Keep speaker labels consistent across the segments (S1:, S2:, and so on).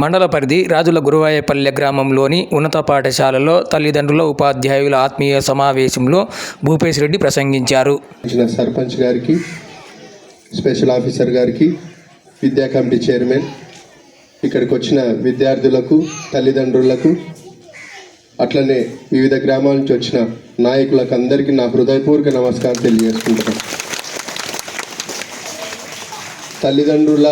S1: మండల పరిధి రాజుల గురువాయపల్లె గ్రామంలోని ఉన్నత పాఠశాలలో తల్లిదండ్రుల ఉపాధ్యాయుల ఆత్మీయ సమావేశంలో భూపేశ్ రెడ్డి ప్రసంగించారు.
S2: సర్పంచ్ గారికి స్పెషల్ ఆఫీసర్ గారికి విద్యా కమిటీ చైర్మన్ ఇక్కడికి వచ్చిన విద్యార్థులకు తల్లిదండ్రులకు అట్లనే వివిధ గ్రామాల నుంచి వచ్చిన నాయకులకు అందరికీ నా హృదయపూర్వక నమస్కారం తెలియజేసుకుంటున్నాను. తల్లిదండ్రుల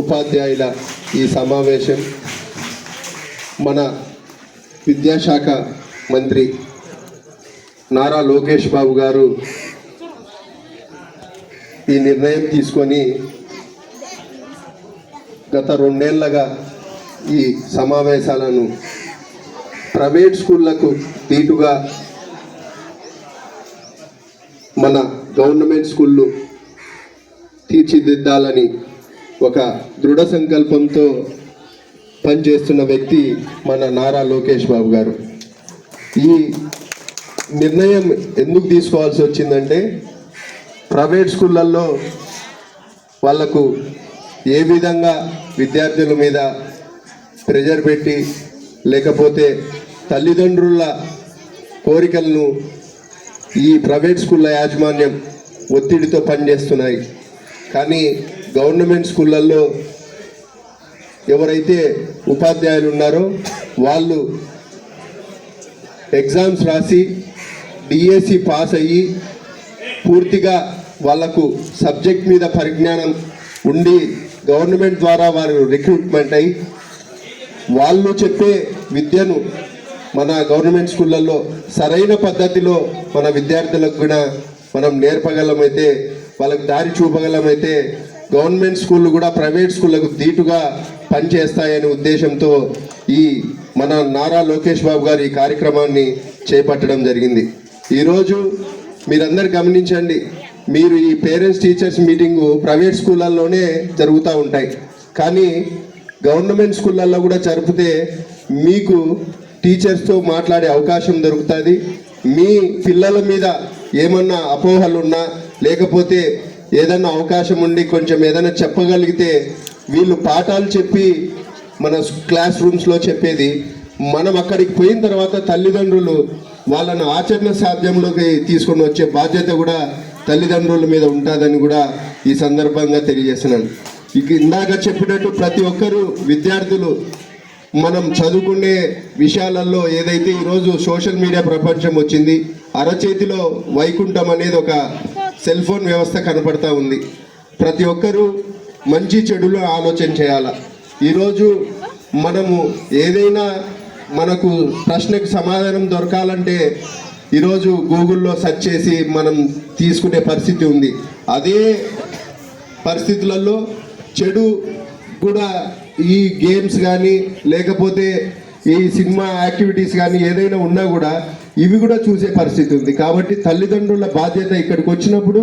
S2: ఉపాధ్యాయుల ఈ సమావేశం మన విద్యాశాఖ మంత్రి నారా లోకేష్ బాబు గారు ఈ నిర్ణయం తీసుకొని గత రెండేళ్ళగా ఈ సమావేశాలను ప్రైవేట్ స్కూళ్ళకు దీటుగా మన గవర్నమెంట్ స్కూళ్ళు తీర్చిదిద్దాలని ఒక దృఢ సంకల్పంతో పనిచేస్తున్న వ్యక్తి మన నారా లోకేష్ బాబు గారు. ఈ నిర్ణయం ఎందుకు తీసుకోవాల్సి వచ్చిందంటే ప్రైవేట్ స్కూళ్ళల్లో వాళ్ళకు ఏ విధంగా విద్యార్థుల మీద ప్రెజర్ పెట్టి లేకపోతే తల్లిదండ్రుల కోరికలను ఈ ప్రైవేట్ స్కూళ్ళ యాజమాన్యం ఒత్తిడితో పనిచేస్తున్నాయి. కానీ గవర్నమెంట్ స్కూళ్ళల్లో ఎవరైతే ఉపాధ్యాయులు ఉన్నారో వాళ్ళు ఎగ్జామ్స్ రాసి డిఎస్సి పాస్ అయ్యి పూర్తిగా వాళ్ళకు సబ్జెక్ట్ మీద పరిజ్ఞానం ఉండి గవర్నమెంట్ ద్వారా వారు రిక్రూట్మెంట్ అయ్యి వాళ్ళు చెప్పే విద్యను మన గవర్నమెంట్ స్కూళ్ళల్లో సరైన పద్ధతిలో మన విద్యార్థులకు కూడా మనం నేర్పగలమైతే వాళ్ళకి దారి చూపగలమైతే గవర్నమెంట్ స్కూళ్ళు కూడా ప్రైవేట్ స్కూళ్ళకు ధీటుగా పనిచేస్తాయనే ఉద్దేశంతో ఈ మన నారా లోకేష్ బాబు గారు ఈ కార్యక్రమాన్ని చేపట్టడం జరిగింది. ఈరోజు మీరందరు గమనించండి మీరు ఈ పేరెంట్స్ టీచర్స్ మీటింగు ప్రైవేట్ స్కూళ్ళల్లోనే జరుగుతూ ఉంటాయి. కానీ గవర్నమెంట్ స్కూళ్ళల్లో కూడా జరిపితే మీకు టీచర్స్తో మాట్లాడే అవకాశం దొరుకుతుంది. మీ పిల్లల మీద ఏమన్నా అపోహలు ఉన్నా లేకపోతే ఏదన్నా అవకాశం ఉండి కొంచెం ఏదైనా చెప్పగలిగితే వీళ్ళు పాఠాలు చెప్పి మన క్లాస్ రూమ్స్లో చెప్పేది. మనం అక్కడికి పోయిన తర్వాత తల్లిదండ్రులు వాళ్ళను ఆచరణ సాధ్యంలోకి తీసుకొని వచ్చే బాధ్యత కూడా తల్లిదండ్రుల మీద ఉంటుందని కూడా ఈ సందర్భంగా తెలియజేస్తున్నాను. ఇక ఇందాక చెప్పినట్టు ప్రతి ఒక్కరూ విద్యార్థులు మనం చదువుకునే విషయాలలో ఏదైతే ఈరోజు సోషల్ మీడియా ప్రపంచం వచ్చింది అరచేతిలో వైకుంఠం అనేది ఒక సెల్ ఫోన్ వ్యవస్థ కనపడతా ఉంది. ప్రతి ఒక్కరూ మంచి చెడులో ఆలోచన చేయాల. ఈరోజు మనము ఏదైనా మనకు ప్రశ్నకు సమాధానం దొరకాలంటే ఈరోజు గూగుల్లో సెర్చ్ చేసి మనం తీసుకునే పరిస్థితి ఉంది. అదే పరిస్థితులలో చెడు కూడా ఈ గేమ్స్ కానీ లేకపోతే ఈ సినిమా యాక్టివిటీస్ కానీ ఏదైనా ఉన్నా కూడా ఇవి కూడా చూసే పరిస్థితి ఉంది. కాబట్టి తల్లిదండ్రుల బాధ్యత ఇక్కడికి వచ్చినప్పుడు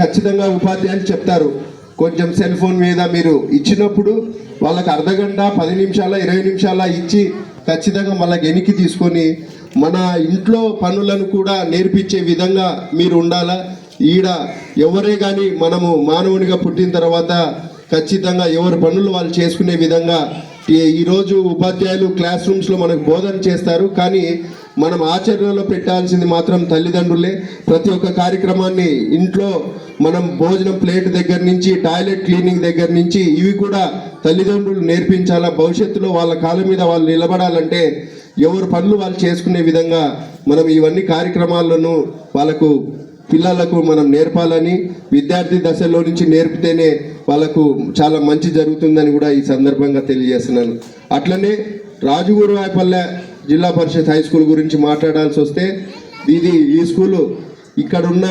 S2: ఖచ్చితంగా ఉపాధ్యాయులు చెప్తారు. కొంచెం సెల్ ఫోన్ మీద మీరు ఇచ్చినప్పుడు వాళ్ళకి అర్ధగంట పది నిమిషాల ఇరవై నిమిషాల ఇచ్చి ఖచ్చితంగా వాళ్ళకి వెనక్కి తీసుకొని మన ఇంట్లో పనులను కూడా నేర్పించే విధంగా మీరు ఉండాలా? ఈడ ఎవరే కానీ మనము మానవునిగా పుట్టిన తర్వాత ఖచ్చితంగా ఎవరి పనులు వాళ్ళు చేసుకునే విధంగా ఈరోజు ఉపాధ్యాయులు క్లాస్ రూమ్స్లో మనకు బోధన చేస్తారు. కానీ మనం ఆచరణలో పెట్టాల్సింది మాత్రం తల్లిదండ్రులే. ప్రతి ఒక్క కార్యక్రమాన్ని ఇంట్లో మనం భోజనం ప్లేట్ దగ్గర నుంచి టాయిలెట్ క్లీనింగ్ దగ్గర నుంచి ఇవి కూడా తల్లిదండ్రులు నేర్పించాలా? భవిష్యత్తులో వాళ్ళ కాళ్ళ మీద వాళ్ళు నిలబడాలంటే ఎవరు పనులు వాళ్ళు చేసుకునే విధంగా మనం ఇవన్నీ కార్యక్రమాలను వాళ్ళకు పిల్లలకు మనం నేర్పాలని విద్యార్థి దశలో నుంచి నేర్పితేనే వాళ్ళకు చాలా మంచి జరుగుతుందని కూడా ఈ సందర్భంగా తెలియజేస్తున్నాను. అట్లనే రాజుగురువాయపల్లె జిల్లా పరిషత్ హై స్కూల్ గురించి మాట్లాడాల్సి వస్తే ఇది ఈ స్కూలు ఇక్కడున్న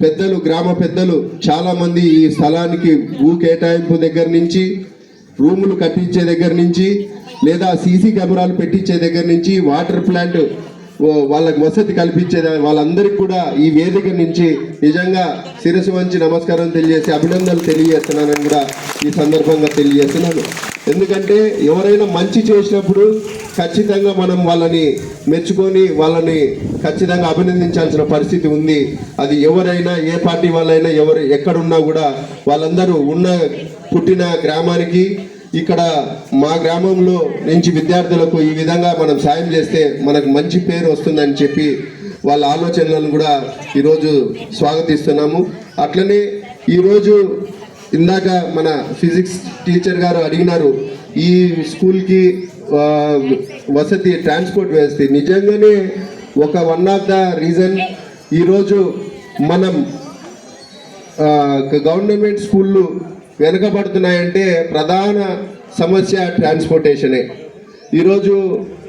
S2: పెద్దలు గ్రామ పెద్దలు చాలామంది ఈ స్థలానికి భూ కేటాయింపు దగ్గర నుంచి రూములు కట్టించే దగ్గర నుంచి లేదా సీసీ కెమెరాలు పెట్టించే దగ్గర నుంచి వాటర్ ప్లాంట్ వాళ్ళకి వసతి కల్పించేది వాళ్ళందరికీ కూడా ఈ వేదిక నుంచి నిజంగా శిరసు వంచి నమస్కారం తెలియజేసి అభినందనలు తెలియజేస్తున్నానని కూడా ఈ సందర్భంగా తెలియజేస్తున్నాను. ఎందుకంటే ఎవరైనా మంచి చేసినప్పుడు ఖచ్చితంగా మనం వాళ్ళని మెచ్చుకొని వాళ్ళని ఖచ్చితంగా అభినందించాల్సిన పరిస్థితి ఉంది. అది ఎవరైనా ఏ పార్టీ వాళ్ళైనా ఎవరు ఎక్కడున్నా కూడా వాళ్ళందరూ ఉన్న పుట్టిన గ్రామానికి ఇక్కడ మా గ్రామంలో నుంచి విద్యార్థులకు ఈ విధంగా మనం సాయం చేస్తే మనకు మంచి పేరు వస్తుందని చెప్పి వాళ్ళ ఆలోచనలను కూడా ఈరోజు స్వాగతిస్తున్నాము. అట్లనే ఈరోజు ఇందాక మన ఫిజిక్స్ టీచర్ గారు అడిగినారు ఈ స్కూల్కి వసతి ట్రాన్స్పోర్ట్ వ్యవస్థ నిజంగానే ఒక వన్ ఆఫ్ ద రీజన్ ఈరోజు మనం గవర్నమెంట్ స్కూళ్ళు వెనుకబడుతున్నాయంటే ప్రధాన సమస్య ట్రాన్స్పోర్టేషనే. ఈరోజు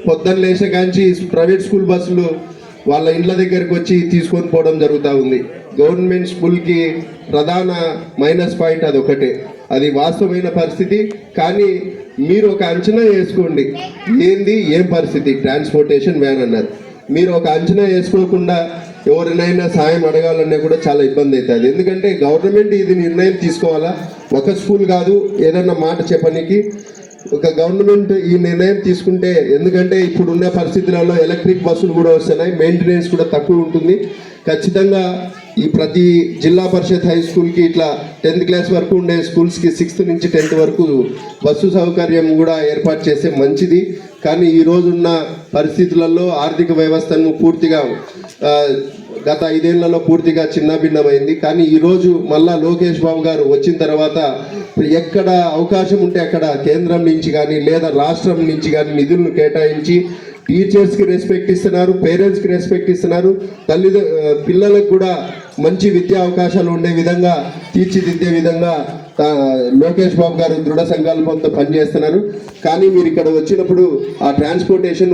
S2: పొద్దున్న లేచే కాంచి ప్రైవేట్ స్కూల్ బస్సులు వాళ్ళ ఇండ్ల దగ్గరికి వచ్చి తీసుకొని పోవడం జరుగుతూ ఉంది. గవర్నమెంట్ స్కూల్కి ప్రధాన మైనస్ పాయింట్ అది ఒకటే అది వాస్తవమైన పరిస్థితి కానీ మీరు ఒక అంచనా వేసుకోండి. ఏంది? ఏం పరిస్థితి? ట్రాన్స్పోర్టేషన్ వ్యాన్ అన్నారు మీరు ఒక అంచనా వేసుకోకుండా ఎవరినైనా సాయం అడగాలన్నా కూడా చాలా ఇబ్బంది అవుతుంది. ఎందుకంటే గవర్నమెంట్ ఇది నిర్ణయం తీసుకోవాలా? ఒక స్కూల్ కాదు ఏదన్నా మాట చెప్పనికి. ఒక గవర్నమెంట్ ఈ నిర్ణయం తీసుకుంటే ఎందుకంటే ఇప్పుడున్న పరిస్థితులలో ఎలక్ట్రిక్ బస్సులు కూడా వస్తున్నాయి మెయింటెనెన్స్ కూడా తక్కువ ఉంటుంది. ఖచ్చితంగా ఈ ప్రతి జిల్లా పరిషత్ హై స్కూల్కి ఇట్లా టెన్త్ క్లాస్ వరకు ఉండే స్కూల్స్కి సిక్స్త్ నుంచి టెన్త్ వరకు బస్సు సౌకర్యం కూడా ఏర్పాటు చేస్తే మంచిది. కానీ ఈ రోజున్న పరిస్థితులలో ఆర్థిక వ్యవస్థను పూర్తిగా గత ఐదేళ్ళలో పూర్తిగా చిన్నభిన్నమైంది. కానీ ఈరోజు మళ్ళా లోకేష్ బాబు గారు వచ్చిన తర్వాత ఎక్కడ అవకాశం ఉంటే అక్కడ కేంద్రం నుంచి కానీ లేదా రాష్ట్రం నుంచి కానీ నిధులను కేటాయించి టీచర్స్కి రెస్పెక్ట్ ఇస్తున్నారు పేరెంట్స్కి రెస్పెక్ట్ ఇస్తున్నారు. తల్లిద పిల్లలకు కూడా మంచి విద్యా అవకాశాలు ఉండే విధంగా తీర్చిదిద్దే విధంగా లోకేష్ బాబు గారు దృఢ సంకల్పంతో పనిచేస్తున్నారు. కానీ మీరు ఇక్కడ వచ్చినప్పుడు ఆ ట్రాన్స్పోర్టేషన్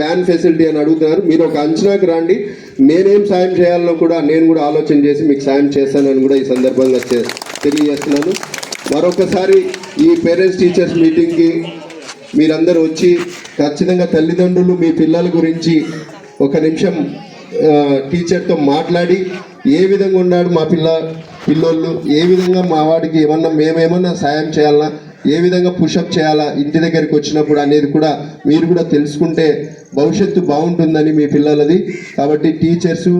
S2: వ్యాన్ ఫెసిలిటీ అని అడుగుతున్నారు. మీరు ఒక అంచనాకు రండి. నేనేం సాయం చేయాలనో కూడా నేను కూడా ఆలోచన చేసి మీకు సాయం చేస్తానని కూడా ఈ సందర్భంగా తెలియజేస్తున్నాను. మరొకసారి ఈ పేరెంట్స్ టీచర్స్ మీటింగ్కి మీరందరూ వచ్చి ఖచ్చితంగా తల్లిదండ్రులు మీ పిల్లల గురించి ఒక నిమిషం టీచర్తో మాట్లాడి ఏ విధంగా ఉన్నాడు మా పిల్ల పిల్లోళ్ళు ఏ విధంగా మా వాడికి ఏమన్నా మేమేమన్నా సాయం చేయాలన్నా ఏ విధంగా పుషప్ చేయాలా ఇంటి దగ్గరికి వచ్చినప్పుడు అనేది కూడా మీరు కూడా తెలుసుకుంటే భవిష్యత్తు బాగుంటుందని మీ పిల్లలది. కాబట్టి టీచర్సు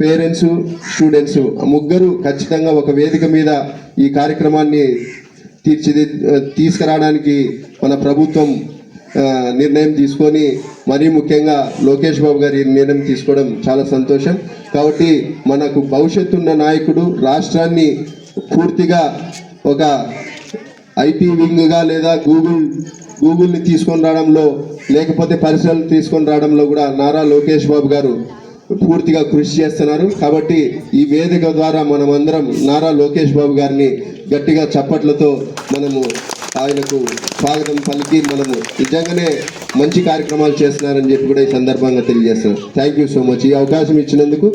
S2: పేరెంట్స్ స్టూడెంట్స్ ఆ ముగ్గురు ఖచ్చితంగా ఒక వేదిక మీద ఈ కార్యక్రమాన్ని తీర్చిది తీసుకురావడానికి మన ప్రభుత్వం నిర్ణయం తీసుకొని మరీ ముఖ్యంగా లోకేష్ బాబు గారి నిర్ణయం తీసుకోవడం చాలా సంతోషం. కాబట్టి మనకు భవిష్యత్తు ఉన్న నాయకుడు రాష్ట్రాన్ని పూర్తిగా ఒక ఐటీ వింగ్గా లేదా గూగుల్ గూగుల్ని తీసుకొని రావడంలో లేకపోతే పరిశ్రమలు తీసుకొని రావడంలో కూడా నారా లోకేష్ బాబు గారు పూర్తిగా కృషి చేస్తున్నారు. కాబట్టి ఈ వేదిక ద్వారా మనమందరం నారా లోకేష్ బాబు గారిని గట్టిగా చప్పట్లతో మనము ఆయనకు స్వాగతం పలికి మనము. నిజంగానే మంచి కార్యక్రమాలు చేస్తున్నారని చెప్పి కూడా ఈ సందర్భంగా తెలియజేస్తున్నాం. థ్యాంక్ యూ సో మచ్ ఈ అవకాశం ఇచ్చినందుకు